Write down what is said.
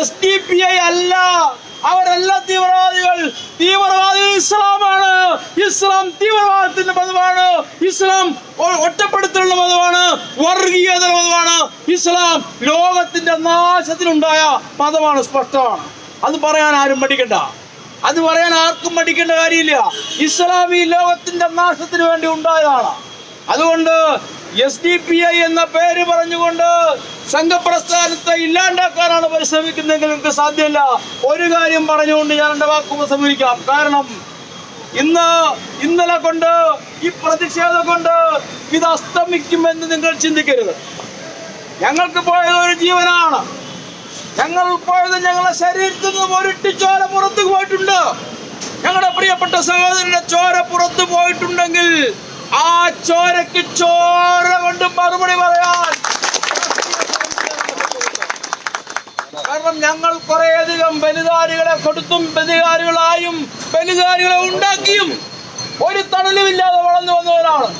S D P I അല്ല. അവരല്ല തീവ്രവാദികൾ. തീവ്രവാദി ഇസ്ലാമാണ്. ഇസ്ലാം തീവ്രവാദത്തിന്റെ മതമാണ്. ഇസ്ലാം ഒറ്റപ്പെടുത്തലുള്ള മതമാണ്. വർഗീയത മതമാണ്. ഇസ്ലാം ലോകത്തിന്റെ നാശത്തിനുണ്ടായ മതമാണ് സ്പഷ്ടമാണ്. അത് പറയാൻ ആരും പഠിക്കണ്ട അത് പറയാൻ ആർക്കും പഠിക്കേണ്ട കാര്യമില്ല. ഇസ്ലാം ഈ ലോകത്തിന്റെ നാശത്തിന് വേണ്ടി ഉണ്ടായതാണ്. അതുകൊണ്ട് എസ് ഡി പി ഐ എന്ന പേര് പറഞ്ഞുകൊണ്ട് സംഘപ്രസ്ഥാനത്തെ ഇല്ലാണ്ടാക്കാനാണ് പരിശ്രമിക്കുന്നതെങ്കിൽ നിങ്ങൾക്ക് സാധ്യമല്ല. ഒരു കാര്യം പറഞ്ഞുകൊണ്ട് ഞാൻ എന്റെ വാക്ക് ഉപസംഹരിക്കാം. കാരണം ഇന്ന് ഇന്നലെ കൊണ്ട് ഈ പ്രതിഷേധം കൊണ്ട് ഇത് അസ്തമിക്കുമെന്ന് നിങ്ങൾ ചിന്തിക്കരുത്. ഞങ്ങൾക്ക് പോയത് ഒരു ജീവനാണ്. ഞങ്ങൾ പോയത് ഞങ്ങളുടെ ശരീരത്തിൽ നിന്ന് ഒരിട്ടി ചോര പുറത്തു പോയിട്ടുണ്ട്. ഞങ്ങളുടെ പ്രിയപ്പെട്ട സഹോദരന്റെ ചോര പുറത്തു ചോരക്ക് ചോര കൊണ്ട് മറുപടി പറയാൻ. കാരണം ഞങ്ങൾ കുറേയധികം ബലിദാരികളെ കൊടുത്തും ബലിദാരികളായും ബലിദാരികളെ ഉണ്ടാക്കിയും ഒരു തണലുമില്ലാതെ വളർന്നു വന്നവരാണ്.